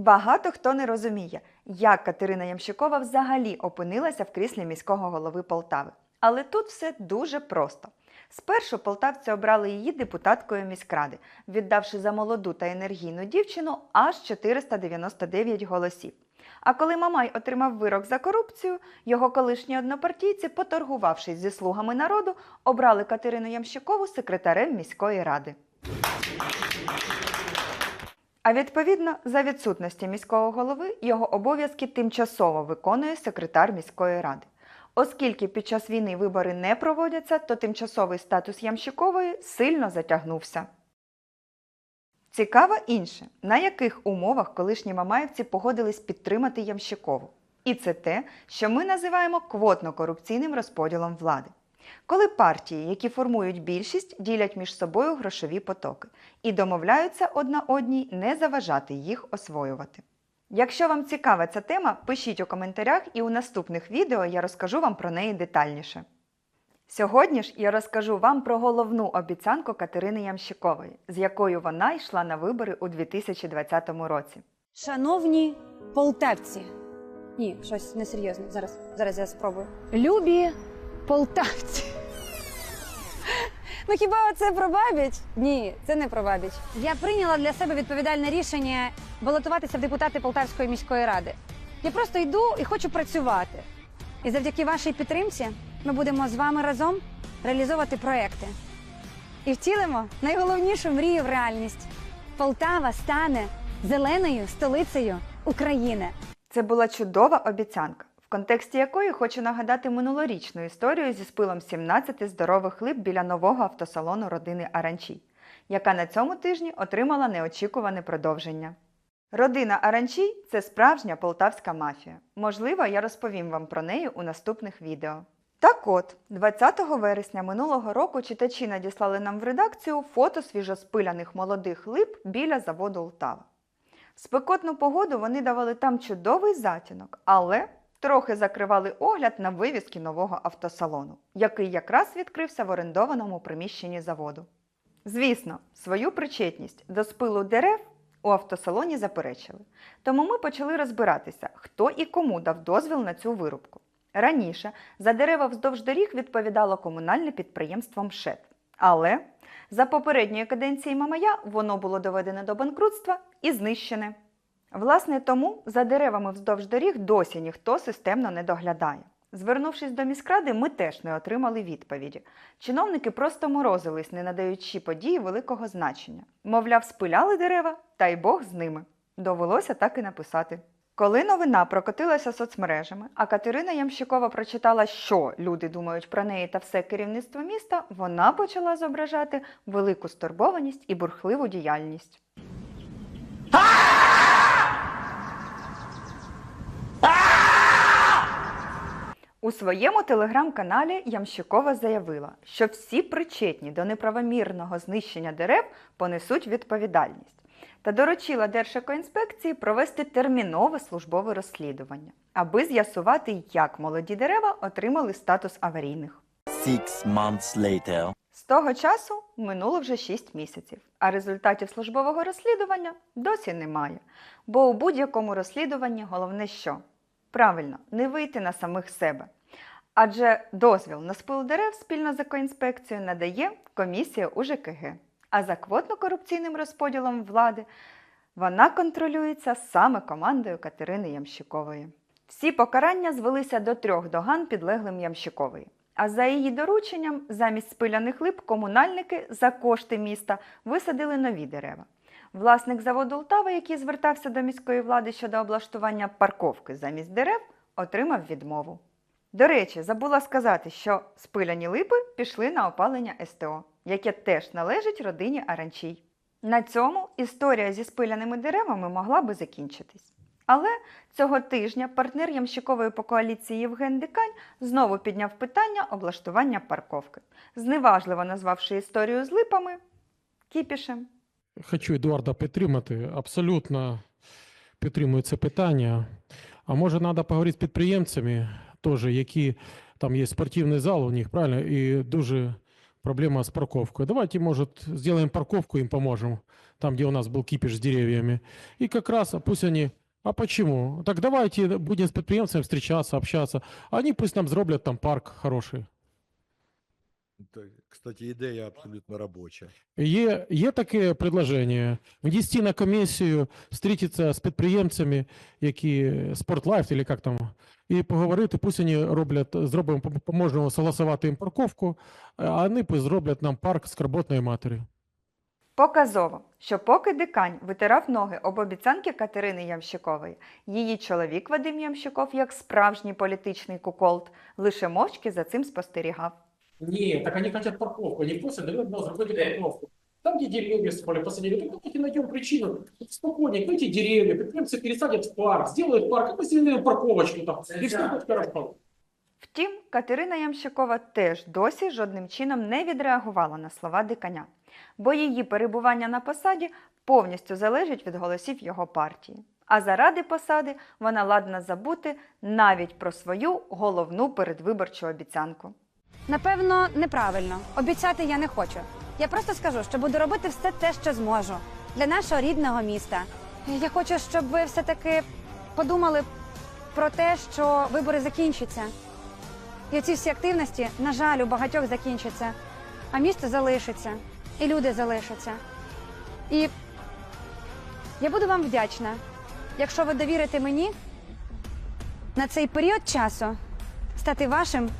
Багато хто не розуміє, як Катерина Ямщикова взагалі опинилася в кріслі міського голови Полтави. Але тут все дуже просто. Спершу полтавці обрали її депутаткою міськради, віддавши за молоду та енергійну дівчину аж 499 голосів. А коли Мамай отримав вирок за корупцію, його колишні однопартійці, поторгувавшись зі слугами народу, обрали Катерину Ямщикову секретарем міської ради. А відповідно, за відсутності міського голови його обов'язки тимчасово виконує секретар міської ради. Оскільки під час війни вибори не проводяться, то тимчасовий статус Ямщикової сильно затягнувся. Цікаво інше, на яких умовах колишні мамаївці погодились підтримати Ямщикову. І це те, що ми називаємо квотно-корупційним розподілом влади. Коли партії, які формують більшість, ділять між собою грошові потоки і домовляються одна одній не заважати їх освоювати. Якщо вам цікава ця тема, пишіть у коментарях і у наступних відео я розкажу вам про неї детальніше. Сьогодні ж я розкажу вам про головну обіцянку Катерини Ямщикової, з якою вона йшла на вибори у 2020 році. Шановні полтавці. Ні, щось несерйозне. Зараз, зараз я спробую. Любі полтавці. Ну хіба це про бабіч? Ні, це не про бабіч. Я прийняла для себе відповідальне рішення балотуватися в депутати Полтавської міської ради. Я просто йду і хочу працювати. І завдяки вашій підтримці ми будемо з вами разом реалізовувати проекти. І втілимо найголовнішу мрію в реальність. Полтава стане зеленою столицею України. Це була чудова обіцянка, контексті якої хочу нагадати минулорічну історію зі спилом 17 здорових лип біля нового автосалону родини Аранчій, яка на цьому тижні отримала неочікуване продовження. Родина Аранчій це справжня полтавська мафія. Можливо, я розповім вам про неї у наступних відео. Так от, 20 вересня минулого року читачі надіслали нам в редакцію фото свіжоспиляних молодих лип біля заводу Лтава. Спекотну погоду вони давали там чудовий затінок, але трохи закривали огляд на вивіски нового автосалону, який якраз відкрився в орендованому приміщенні заводу. Звісно, свою причетність до спилу дерев у автосалоні заперечили. Тому ми почали розбиратися, хто і кому дав дозвіл на цю вирубку. Раніше за дерева вздовж доріг відповідало комунальне підприємство МШЕТ. Але за попередньої каденції Мамая воно було доведене до банкрутства і знищене. Власне, тому за деревами вздовж доріг досі ніхто системно не доглядає. Звернувшись до міськради, ми теж не отримали відповіді. Чиновники просто морозились, не надаючи події великого значення. Мовляв, спиляли дерева, та й Бог з ними. Довелося так і написати. Коли новина прокотилася соцмережами, а Катерина Ямщикова прочитала, що люди думають про неї та все керівництво міста, вона почала зображати велику стурбованість і бурхливу діяльність. У своєму телеграм-каналі Ямщикова заявила, що всі причетні до неправомірного знищення дерев понесуть відповідальність та доручила Держекоінспекції провести термінове службове розслідування, аби з'ясувати, як молоді дерева отримали статус аварійних. Six months later. З того часу минуло вже 6 місяців, а результатів службового розслідування досі немає. Бо у будь-якому розслідуванні головне що? Правильно, не вийти на самих себе. Адже дозвіл на спил дерев спільно з екоінспекцією надає комісія УЖКГ. А за квотно-корупційним розподілом влади вона контролюється саме командою Катерини Ямщикової. Всі покарання звелися до трьох доган підлеглим Ямщикової. А за її дорученням, замість спиляних лип, комунальники за кошти міста висадили нові дерева. Власник заводу Лтава, який звертався до міської влади щодо облаштування парковки замість дерев, отримав відмову. До речі, забула сказати, що спиляні липи пішли на опалення СТО, яке теж належить родині Аранчій. На цьому історія зі спиляними деревами могла би закінчитись. Але цього тижня партнер Ямщикової по коаліції Євген Дикань знову підняв питання облаштування парковки, зневажливо назвавши історію з липами кіпішем. Хочу Едуарда підтримати. Абсолютно підтримую це питання. А може, треба поговорити з підприємцями, теж, які там є спортивний зал у них, правильно, і дуже проблема с парковкой. Давайте, может, сделаем парковку, им поможем, там, где у нас был кипиш с деревьями. И как раз а пусть они... А почему? Так давайте будем с предприемцами встречаться, общаться. Они пусть нам зроблять там парк хороший. Кстати, ідея абсолютно робоча. Є, є таке предложення внести на комісію, зустрітися з підприємцями, які Спортлайф, или як там, і поговорити, пусть вони роблять, зробимо, пом- поможемо согласувати їм парковку, а вони пусть зроблять нам парк скарботної матері. Показово, що поки дикань витирав ноги об обіцянки Катерини Ямщикової, її чоловік Вадим Ямщиков, як справжній політичний куколд, лише мовчки за цим спостерігав. Ні, так вони хочуть парковку, вони просять, давайте нам зробити парковку. Там, где деревья с поля посадили, так давайте найдем причину. Спокойненько, эти деревья, предприемцы пересадят в парк, сделают парк, а мы сделаем парковочку там, и все будет хорошо. Втім, Катерина Ямщикова теж досі жодним чином не відреагувала на слова диканя, бо її перебування на посаді повністю залежить від голосів його партії. А заради посади вона ладна забути навіть про свою головну передвиборчу обіцянку. Напевно, неправильно. Обіцяти я не хочу. Я просто скажу, що буду робити все те, що зможу для нашого рідного міста. Я хочу, щоб ви все-таки подумали про те, що вибори закінчаться. І ці всі активності, на жаль, у багатьох закінчаться, а місто залишиться, і люди залишаться. І я буду вам вдячна, якщо ви довірите мені на цей період часу стати вашим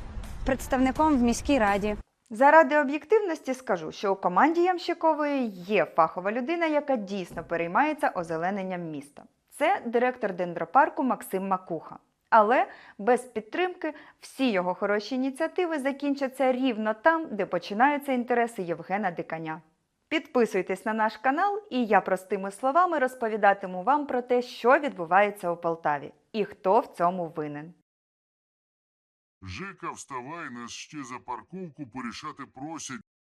представником в міській раді. Заради об'єктивності скажу, що у команді Ямщикової є фахова людина, яка дійсно переймається озелененням міста. Це директор дендропарку Максим Макуха. Але без підтримки всі його хороші ініціативи закінчаться рівно там, де починаються інтереси Євгена Диканя. Підписуйтесь на наш канал, і я простими словами розповідатиму вам про те, що відбувається у Полтаві і хто в цьому винен. Жека, вставай, нас ще за парковку порішати просять.